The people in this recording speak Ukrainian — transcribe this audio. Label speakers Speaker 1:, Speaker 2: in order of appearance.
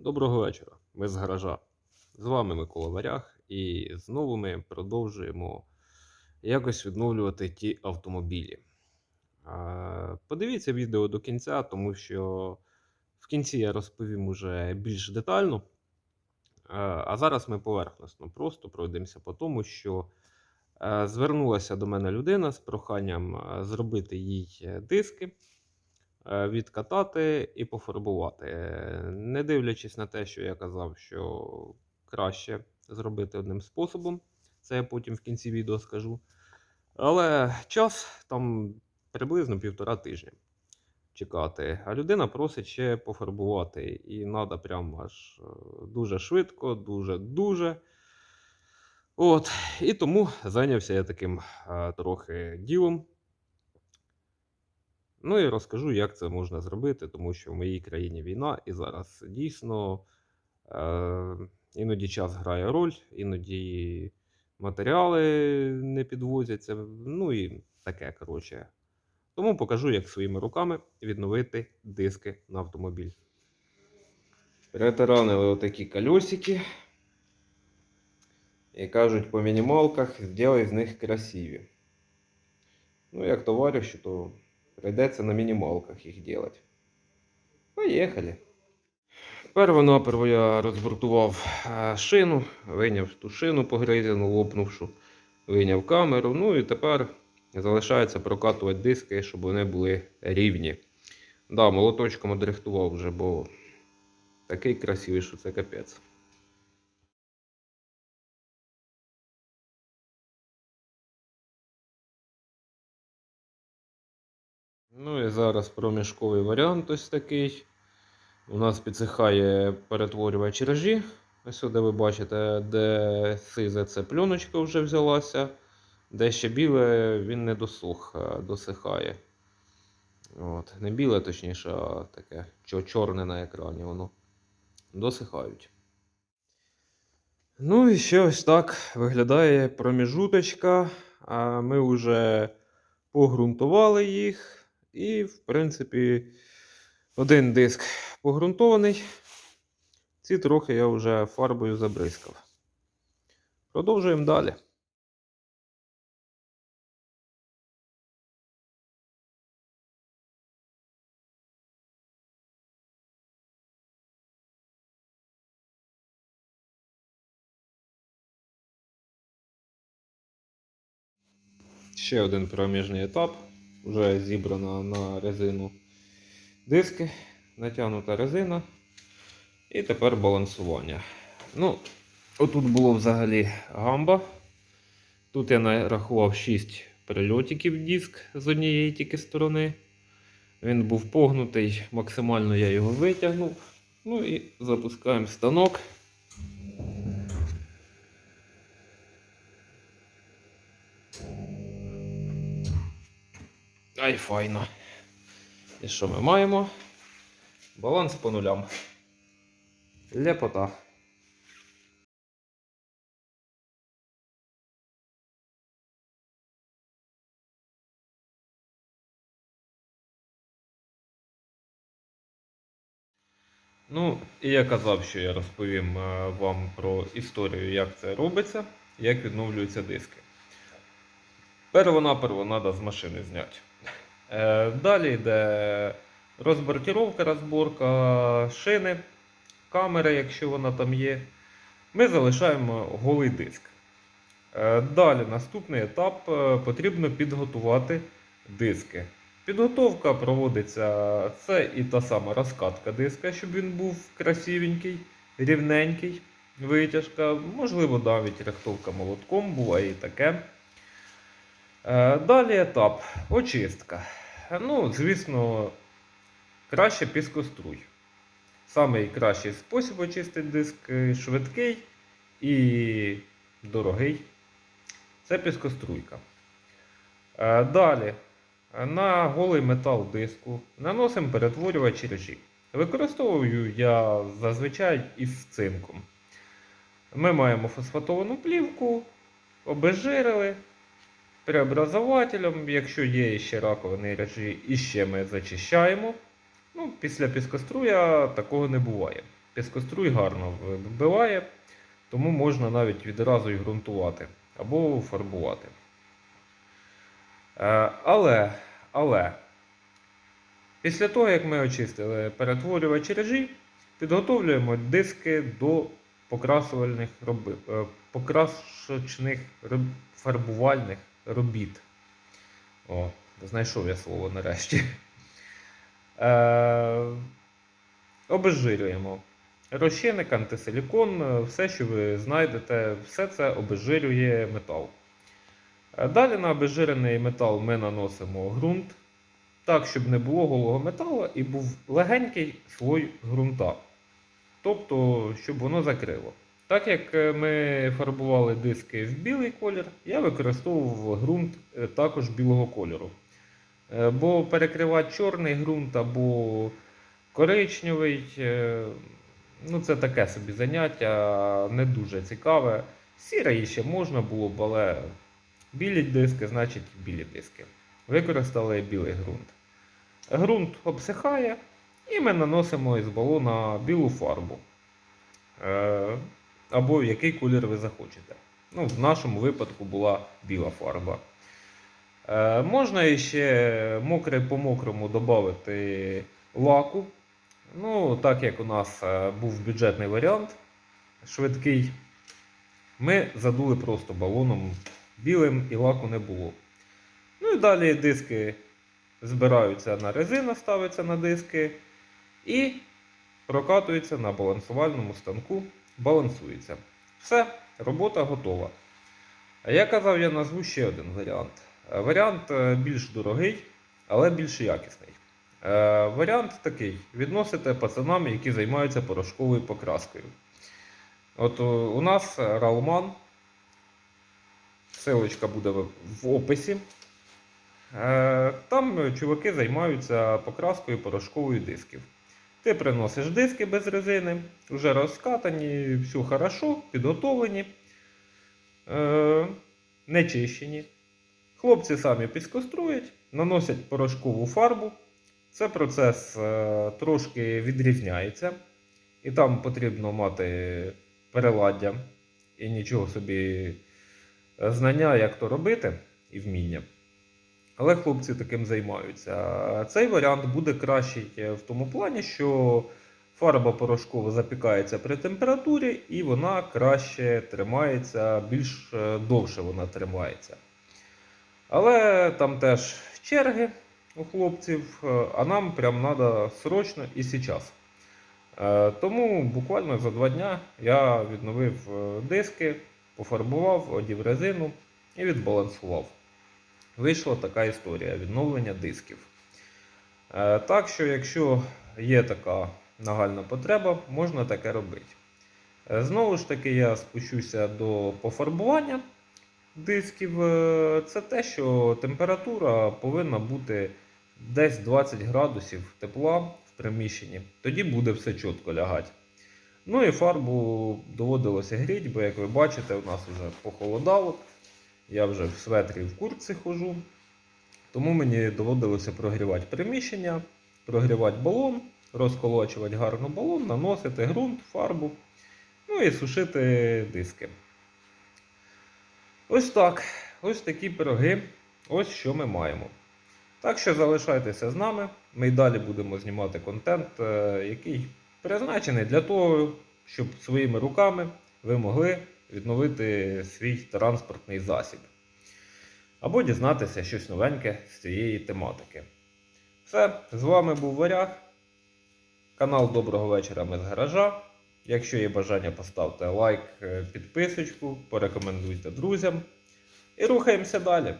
Speaker 1: Доброго вечора. Ми з гаража. З вами Микола Варяг, і знову ми продовжуємо якось відновлювати ті автомобілі. Подивіться відео до кінця, тому що в кінці я розповім уже більш детально. А зараз ми поверхносно просто пройдемося по тому, що е, звернулася до мене людина з проханням е, зробити їй е, диски відкатати і пофарбувати. Е, Не дивлячись на те, що я казав, що краще зробити одним способом, це я потім в кінці відео скажу. Але час там приблизно півтора тижня чекати. А людина просить ще пофарбувати. І треба прям аж е, дуже швидко, дуже-дуже. От, і тому зайнявся я таким е, трохи ділом. Ну і розкажу, як це можна зробити, тому що в моїй країні війна, і зараз дійсно е, іноді час грає роль, іноді матеріали не підвозяться. Ну і таке, коротше. Тому покажу, як своїми руками відновити диски на автомобіль. Перетаранили отакі колесики. І кажуть, по мінімалках зробай з них красиві. Ну, як товарищу, то Прийдеться на мінімалках їх делать. Поїхали. Перво-наперво я розбортував е, шину, вийняв ту шину погризану, лопнувшу, вийняв камеру. Ну і тепер залишається прокатувати диски, щоб вони були рівні. Да, молоточком одрихтував вже, бо такий красивий, що це капець. Ну і зараз проміжковий варіант ось такий. У нас підсихає перетворювач режі. Ось сюди ви бачите, де сизе це пленочка вже взялася, де ще біле він не досух, досихає. От. Не біле, точніше, а таке чорне на екрані воно досихають. Ну і ще ось так виглядає проміжуточка. А Ми вже погрунтували їх. І, в принципі, один диск погрунтований. Ці трохи я вже фарбою забризкав. Продовжуємо далі. Ще один проміжний етап. Вже зібрана на резину диски, натягнута резина. І тепер балансування. Ну, Отут було взагалі гамба. Тут я нарахував 6 прильотиків диск з однієї тільки сторони. Він був погнутий, максимально я його витягнув. Ну і запускаємо станок. Ай, файно. І що ми маємо? Баланс по нулям. Лепота. Ну, і я казав, що я розповім е, вам про історію, як це робиться, як відновлюються диски. Перво-наперво треба з машини зняти. Е, Далі йде розбортіровка, розборка шини, камери, якщо вона там є. Ми залишаємо голий диск. Е, Далі наступний етап е, потрібно підготувати диски. Підготовка проводиться це і та сама розкатка диска, щоб він був красивенький, рівненький, витяжка, можливо, навіть рихтовка молотком, буває і таке. Далі етап очистка. Ну, звісно, краще піскоструй. Самий кращий спосіб очистити диск е, швидкий і дорогий. Це піскоструйка. Е, Далі на голий метал диску наносимо перетворювач режі. Використовую я зазвичай із цинком. Ми маємо фосфатовану плівку, обезжирили преобразователем. Якщо є ще раковини режі, іще ми зачищаємо. Ну, Після піскоструя такого не буває. Піскоструй гарно вбиває, тому можна навіть відразу і ґрунтувати або фарбувати. Е, Але, але після того, як ми очистили перетворювач режі, підготовлюємо диски до покрасувальних е, покрасочних фарбувальних робіт. О, знайшов я слово нарешті. Е, обезжирюємо. Розчинник, антисилікон, е, все, що ви знайдете, все це обезжирює метал. Е, Далі на обезжирений метал ми наносимо ґрунт, так, щоб не було голого металу і був легенький слой ґрунта. Тобто, щоб воно закрило. Так як е, ми фарбували диски в білий колір, я використовував ґрунт е, також білого кольору. Е, Бо перекривати чорний ґрунт або коричневий, ну це таке собі заняття, не дуже цікаве. Сірий ще можна було б, але білі диски, значить білі диски. Використали білий ґрунт. Ґрунт обсихає, і ми наносимо із балона білу фарбу. Або який колір ви захочете. Ну, в нашому випадку була біла фарба. Е, можна ще мокре по мокрому додати лаку. Ну, так як у нас е, був бюджетний варіант, швидкий, ми задули просто балоном білим і лаку не було. Ну і далі диски збираються на резину, ставиться на диски і прокатується на балансувальному станку, балансується. Все, робота готова. Я казав, я назву ще один варіант. Е, Варіант е, більш дорогий, але більш якісний. Е, Варіант такий: відносите пацанам, які займаються порошковою покраскою. От у нас Ралман. Силочка буде в описі. Там чуваки займаються покраскою порошковою дисків. Ти приносиш диски без резини, вже розкатані, все хорошо, підготовлені, е, не чищені. Хлопці самі підконструють, наносять порошкову фарбу. Це процес е, трошки відрізняється. І там потрібно мати переладдя і нічого собі е, знання, як то робити, і вміння. Але хлопці таким займаються. Цей варіант буде кращий е, в тому плані, що фарба порошкова запікається при температурі і вона краще тримається, більш е, довше вона тримається. Але там теж черги у хлопців, е, а нам прям треба срочно і зараз. Тому буквально за два дня я відновив диски, пофарбував, одів резину і відбалансував. Вийшла така історія відновлення дисків. Е, Так що, якщо є така нагальна потреба, можна таке робити. Е, Знову ж таки, я спущуся до пофарбування дисків. Е, Це те, що температура повинна бути десь 20 градусів тепла в приміщенні. Тоді буде все чітко лягати. Ну і фарбу доводилося гріти, бо, як ви бачите, у нас вже похолодало. Я вже в светрі в куртці хожу. Тому мені доводилося прогрівати приміщення, прогрівати балон, розколочувати гарно балон, наносити ґрунт, фарбу, ну і сушити диски. Ось так. Ось такі пироги. Ось що ми маємо. Так що залишайтеся з нами. Ми й далі будемо знімати контент, е, який призначений для того, щоб своїми руками ви могли відновити свій транспортний засіб. Або дізнатися щось новеньке з цієї тематики. Все, з вами був Варяг. Канал Доброго вечора ми з гаража. Якщо є бажання, поставте лайк, е, підписочку, порекомендуйте друзям. І рухаємося далі.